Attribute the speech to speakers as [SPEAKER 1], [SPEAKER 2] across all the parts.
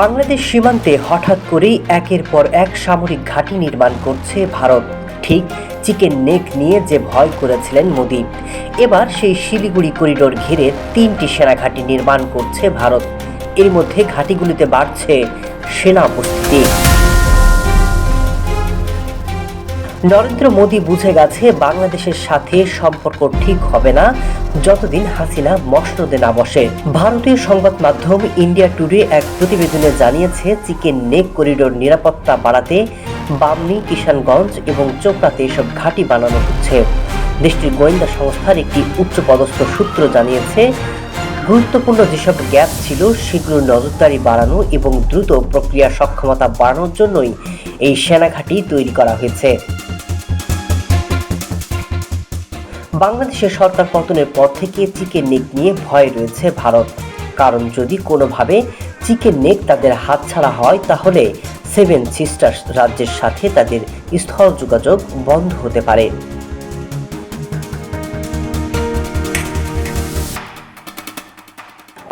[SPEAKER 1] বাংলাদেশ সীমান্তে হঠাৎ করেই একের পর এক সামরিক ঘাঁটি নির্মাণ করছে ভারত। ঠিক চিকেন নেক নিয়ে যে ভয় করেছিলেন মোদি, এবার সেই শিলিগুড়ি করিডোর ঘিরে তিনটি সেনা ঘাঁটি নির্মাণ করছে ভারত। এর মধ্যে ঘাঁটিগুলিতে বাড়ছে সেনা উপস্থিতি নরেন্দ্র মোদী বুঝে গেছে বাংলাদেশের সাথে সম্পর্ক ঠিক হবে না, যতদিন হাসিনা মসনদে না বসে। ভারতীয় সংবাদ মাধ্যম ইন্ডিয়া টুডে এক প্রতিবেদনে জানিয়েছে, চিকেন নেক করিডোর নিরাপত্তা বাড়াতে বামনি, কিষানগঞ্জ এবং চোপড়াতে এসব ঘাঁটি বানানো হচ্ছে। দেশটির গোয়েন্দা সংস্থার একটি উচ্চপদস্থ সূত্র জানিয়েছে, গুরুত্বপূর্ণ যেসব গ্যাপ ছিল সেগুলো নজরদারি বাড়ানো এবং দ্রুত প্রক্রিয়া সক্ষমতা বাড়ানোর জন্যই এই সেনাঘাঁটি তৈরি করা হয়েছে। বাংলাদেশের সরকার পতনের পর থেকে চিকেন নেক নিয়ে ভয় রয়েছে ভারত। কারণ যদি কোনোভাবে চিকেন নেক তাদের হাতছাড়া হয়, তাহলে সেভেন সিস্টার্স রাজ্যের সাথে তাদের স্থল যোগাযোগ বন্ধ হতে পারে।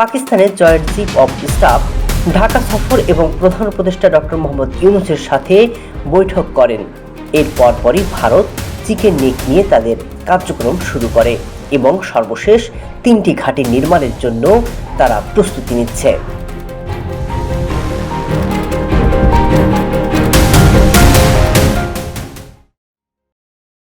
[SPEAKER 1] পাকিস্তানের joint chief of staff Dhaka সফর এবং প্রধান উপদেষ্টা ডক্টর মোহাম্মদ ইউনুসের সাথে বৈঠক করেন। এর পরপরই ভারত চিকেন নেক নিয়ে তাদের কার্যক্রম শুরু করে এবং সর্বশেষ তিনটি ঘাঁটি নির্মাণের জন্য তারা প্রস্তুতি নিচ্ছে।